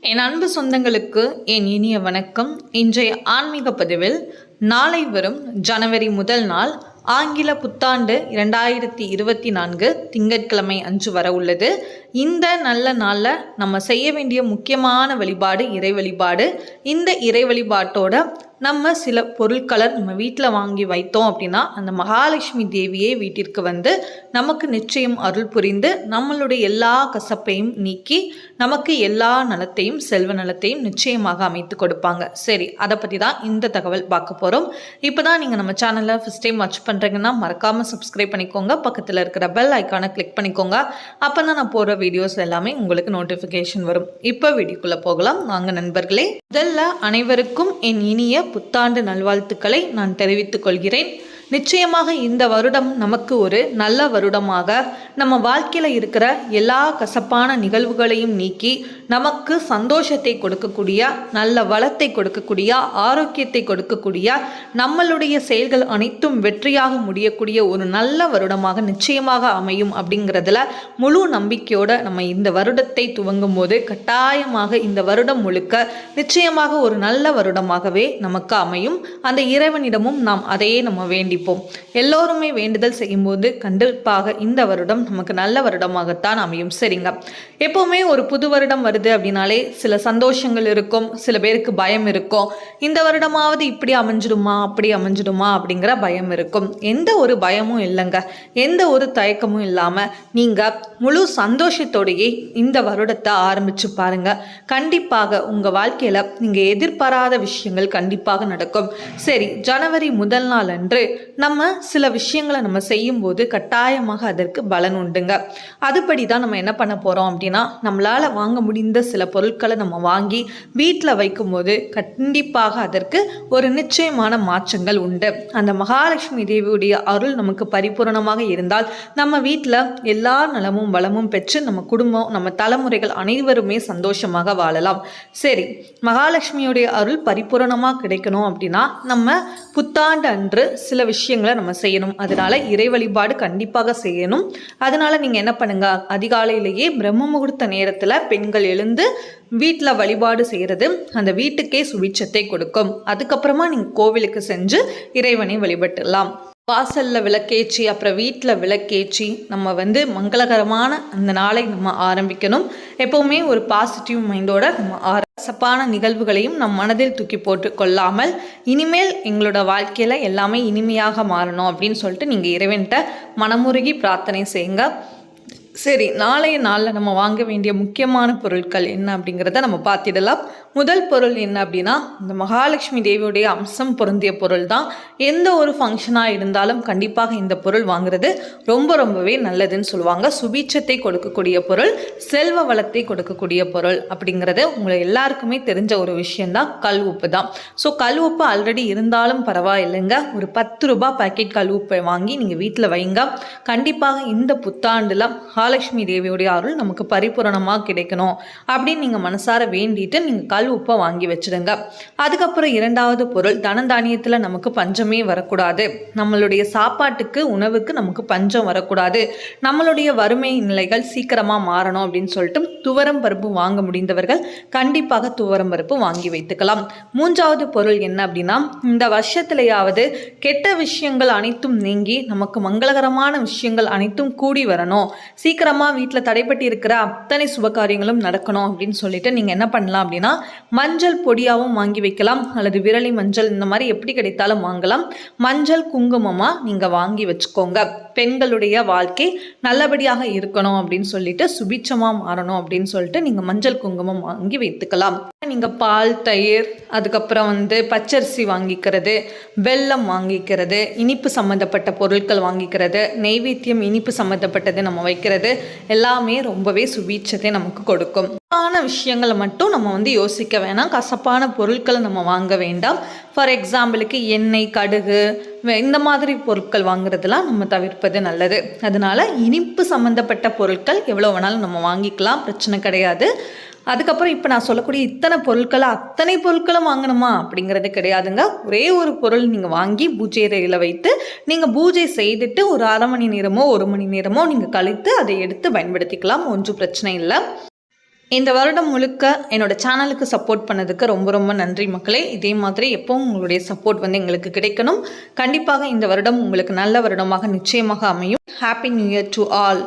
என் அன்பு சொந்தங்களுக்கு என் இனிய வணக்கம். இன்றைய ஆன்மீக பதிவில் நாளை வரும் ஜனவரி முதல் நாள் ஆங்கில புத்தாண்டு இரண்டாயிரத்தி இருபத்தி நான்கு திங்கட்கிழமை அன்று வர உள்ளது. இந்த நல்ல நாளில் நம்ம செய்ய வேண்டிய முக்கியமான வழிபாடு இறை வழிபாடு. இந்த இறை வழிபாட்டோட நம்ம சில பொருட்களை நம்ம வீட்டில் வாங்கி வைத்தோம் அப்படின்னா அந்த மகாலட்சுமி தேவியே வீட்டிற்கு வந்து நமக்கு நிச்சயம் அருள் புரிந்து நம்மளுடைய எல்லா கசப்பையும் நீக்கி நமக்கு எல்லா நலத்தையும் செல்வ நலத்தையும் நிச்சயமாக அமைத்து கொடுப்பாங்க. சரி அதை பற்றி தான் இந்த தகவல் பார்க்க போகிறோம் இப்போ தான் நீங்கள் நம்ம சேனலை ஃபஸ்ட் டைம் வாட்ச் பண்ணுறீங்கன்னா மறக்காமல் சப்ஸ்கிரைப் பண்ணிக்கோங்க. பக்கத்தில் இருக்கிற பெல் ஐக்கானை கிளிக் பண்ணிக்கோங்க. அப்போ தான் நான் போகிற வீடியோஸ் எல்லாமே உங்களுக்கு நோட்டிஃபிகேஷன் வரும். இப்போ வீடியோக்குள்ளே போகலாம். வாங்க நண்பர்களே. முதல்ல அனைவருக்கும் என் இனிய புத்தாண்டு நல்வாழ்த்துக்களை நான் தெரிவித்துக் கொள்கிறேன். நிச்சயமாக இந்த வருடம் நமக்கு ஒரு நல்ல வருடமாக. நம்ம வாழ்க்கையில் இருக்கிற எல்லா கசப்பான நிகழ்வுகளையும் நீக்கி நமக்கு சந்தோஷத்தை கொடுக்கக்கூடிய நல்ல வளத்தை கொடுக்கக்கூடிய ஆரோக்கியத்தை கொடுக்கக்கூடிய நம்மளுடைய செயல்கள் அனைத்தும் வெற்றியாக முடியக்கூடிய ஒரு நல்ல வருடமாக நிச்சயமாக அமையும் அப்படிங்கிறதுல முழு நம்பிக்கையோடு நம்ம இந்த வருடத்தை துவங்கும் போது கட்டாயமாக இந்த வருடம் முழுக்க நிச்சயமாக ஒரு நல்ல வருடமாகவே நமக்கு அமையும். அந்த இறைவனிடமும் நாம் அதையே நம்ம வேண்டி ஜெயிப்போம். எல்லோருமே வேண்டுதல் செய்யும்போது கண்டிப்பாக இந்த வருடம் நமக்கு நல்ல வருடமாகத்தான் அமையும். சரிங்க. எப்போவுமே ஒரு புது வருடம் வருது அப்படின்னாலே சில சந்தோஷங்கள் இருக்கும் சில பேருக்கு பயம் இருக்கும். இந்த வருடமாவது இப்படி அமைஞ்சிடுமா அப்படி அமைஞ்சிடுமா அப்படிங்கிற பயம் இருக்கும். எந்த ஒரு பயமும் இல்லைங்க. எந்த ஒரு தயக்கமும் இல்லாமல் நீங்கள் முழு சந்தோஷத்தோடையே இந்த வருடத்தை ஆரம்பித்து பாருங்க. கண்டிப்பாக உங்கள் வாழ்க்கையில் நீங்கள் எதிர்பாராத விஷயங்கள் கண்டிப்பாக நடக்கும். சரி ஜனவரி முதல் நாள் அன்று நம்ம சில விஷயங்களை நம்ம செய்யும்போது கட்டாயமாக அதற்கு பலன் உண்டுங்க. அதுபடி தான் நம்ம என்ன பண்ண போகிறோம் அப்படின்னா நம்மளால் வாங்க முடிந்த சில பொருட்களை நம்ம வாங்கி வீட்டில் வைக்கும்போது கண்டிப்பாக அதற்கு ஒரு நிச்சயமான மாற்றங்கள் உண்டு. அந்த மகாலட்சுமி தேவியுடைய அருள் நமக்கு பரிபூரணமாக இருந்தால் நம்ம வீட்டில் எல்லா நலமும் வளமும் பெற்று நம்ம குடும்பம் நம்ம தலைமுறைகள் அனைவருமே சந்தோஷமாக வாழலாம். சரி மகாலட்சுமியுடைய அருள் பரிபூரணமாக கிடைக்கணும் அப்படின்னா நம்ம புத்தாண்டு அன்று சில விஷயங்களை நம்ம செய்யணும். அதனால இறை வழிபாடு கண்டிப்பாக செய்யணும். அதனால நீங்கள் என்ன பண்ணுங்க? அதிகாலையிலேயே பிரம்ம முகூர்த்த நேரத்தில் பெண்கள் எழுந்து வீட்டில் வழிபாடு செய்கிறது அந்த வீட்டுக்கே சுபிட்சத்தை கொடுக்கும். அதுக்கப்புறமா நீங்கள் கோவிலுக்கு செஞ்சு இறைவனை வழிபட்டுடலாம் வாசலில் விளக்கேற்றி அப்புறம் வீட்டில் விளக்கேற்றி நம்ம வந்து மங்களகரமான அந்த நாளை நம்ம ஆரம்பிக்கணும். எப்போவுமே ஒரு பாசிட்டிவ் மைண்டோட நம்ம ஆர நிகழ்வுகளையும் நம் மனதில் தூக்கி போட்டு கொள்ளாமல் இனிமேல் எங்களோட வாழ்க்கையில் எல்லாமே இனிமையாக மாறணும் அப்படின்னு சொல்லிட்டு நீங்கள் இறைவன்கிட்ட மனமுருகி பிரார்த்தனை செய்யுங்க. சரி நாளைய நாளில் நம்ம வாங்க வேண்டிய முக்கியமான பொருட்கள் என்ன அப்படிங்கிறத நம்ம பார்த்திடலாம். முதல் பொருள் என்ன அப்படின்னா இந்த மகாலட்சுமி தேவியுடைய அம்சம் பொருந்திய பொருள் தான். எந்த ஒரு ஃபங்க்ஷனாக இருந்தாலும் கண்டிப்பாக இந்த பொருள் வாங்குறது ரொம்ப ரொம்பவே நல்லதுன்னு சொல்லுவாங்க. சுபீட்சத்தை கொடுக்கக்கூடிய பொருள் செல்வ வளத்தை கொடுக்கக்கூடிய பொருள் அப்படிங்கிறது உங்களை எல்லாருக்குமே தெரிஞ்ச ஒரு விஷயந்தான் கல் உப்பு தான். ஸோ கல் உப்பு ஆல்ரெடி இருந்தாலும் பரவாயில்லைங்க. ஒரு பத்து ரூபாய் பாக்கெட் கல் உப்பை வாங்கி நீங்கள் வீட்டில் வைங்க. கண்டிப்பாக இந்த புத்தாண்டில் மகாலட்சுமி தேவியுடைய அருள் நமக்கு பரிபூரணமாக கிடைக்கணும் அப்படின்னு நீங்கள் மனசார வேண்டிட்டு நீங்கள் கல் உப்பை வாங்கி வச்சுடுங்க. அதுக்கப்புறம் இரண்டாவது பொருள் தனதானியத்தில் நமக்கு பஞ்சமே வரக்கூடாது. நம்மளுடைய சாப்பாட்டுக்கு உணவுக்கு நமக்கு பஞ்சம் வரக்கூடாது. நம்மளுடைய வறுமை நிலைகள் சீக்கிரமாக மாறணும் அப்படின்னு சொல்லிட்டு துவரம் பருப்பு வாங்க முடிந்தவர்கள் கண்டிப்பாக துவரம் பருப்பு வாங்கி வைத்துக்கலாம். மூன்றாவது பொருள் என்ன அப்படின்னா இந்த வருஷத்துலையாவது கெட்ட விஷயங்கள் அனைத்தும் நீங்கி நமக்கு மங்களகரமான விஷயங்கள் அனைத்தும் கூடி வரணும். சீக்கிரமாக வீட்டில் தடைப்பட்டு இருக்கிற அத்தனை சுபகாரியங்களும் நடக்கணும் அப்படின்னு சொல்லிட்டு நீங்கள் என்ன பண்ணலாம் அப்படின்னா மஞ்சள் பொடியாகவும் வாங்கி வைக்கலாம். அல்லது விரலி மஞ்சள் இந்த மாதிரி எப்படி கிடைத்தாலும் வாங்கலாம். மஞ்சள் குங்குமமாக நீங்கள் வாங்கி வச்சுக்கோங்க. பெண்களுடைய வாழ்க்கை நல்லபடியாக இருக்கணும் அப்படின்னு சொல்லிட்டு சுபிட்சமாக மாறணும் அப்படின்னு சொல்லிட்டு நீங்கள் மஞ்சள் குங்குமம் வாங்கி வைத்துக்கலாம். நீங்கள் பால் தயிர் அதுக்கப்புறம் வந்து பச்சரிசி வாங்கிக்கிறது வெல்லம் வாங்கிக்கிறது இனிப்பு சம்மந்தப்பட்ட பொருட்கள் வாங்கிக்கிறது நெய்வேத்தியம் இனிப்பு சம்மந்தப்பட்டது நம்ம வைக்கிறது எல்லாமே ரொம்பவே சுபீட்சத்தை நமக்கு கொடுக்கும். ஆன விஷயங்களை மட்டும் நம்ம வந்து யோசிக்க வேணாம். கசப்பான பொருட்களை நம்ம வாங்க வேண்டாம். ஃபார் எக்ஸாம்பிளுக்கு எண்ணெய் கடுகு இந்த மாதிரி பொருட்கள் வாங்குறதெல்லாம் நம்ம தவிர்ப்பது நல்லது. அதனால இனிப்பு சம்மந்தப்பட்ட பொருட்கள் எவ்வளோ வேணாலும் நம்ம வாங்கிக்கலாம். பிரச்சனை கிடையாது. அதுக்கப்புறம் இப்போ நான் சொல்லக்கூடிய இத்தனை பொருட்களை அத்தனை பொருட்களும் வாங்கணுமா அப்படிங்கிறது கிடையாதுங்க. ஒரே ஒரு பொருள் நீங்கள் வாங்கி பூஜை அறையில் வைத்து நீங்கள் பூஜை செய்துட்டு ஒரு அரை மணி நேரமோ ஒரு மணி நேரமோ நீங்கள் கழித்து அதை எடுத்து பயன்படுத்திக்கலாம். ஒன்றும் பிரச்சனை இல்லை. இந்த வருடம் முழுக்க என்னோட சேனலுக்கு சப்போர்ட் பண்ணதுக்கு ரொம்ப ரொம்ப நன்றி மக்களே. இதே மாதிரி எப்பவும் உங்களுடைய சப்போர்ட் வந்து எங்களுக்கு கிடைக்கணும். கண்டிப்பாக இந்த வருடம் உங்களுக்கு நல்ல வருடமாக நிச்சயமாக அமையும். Happy new year to all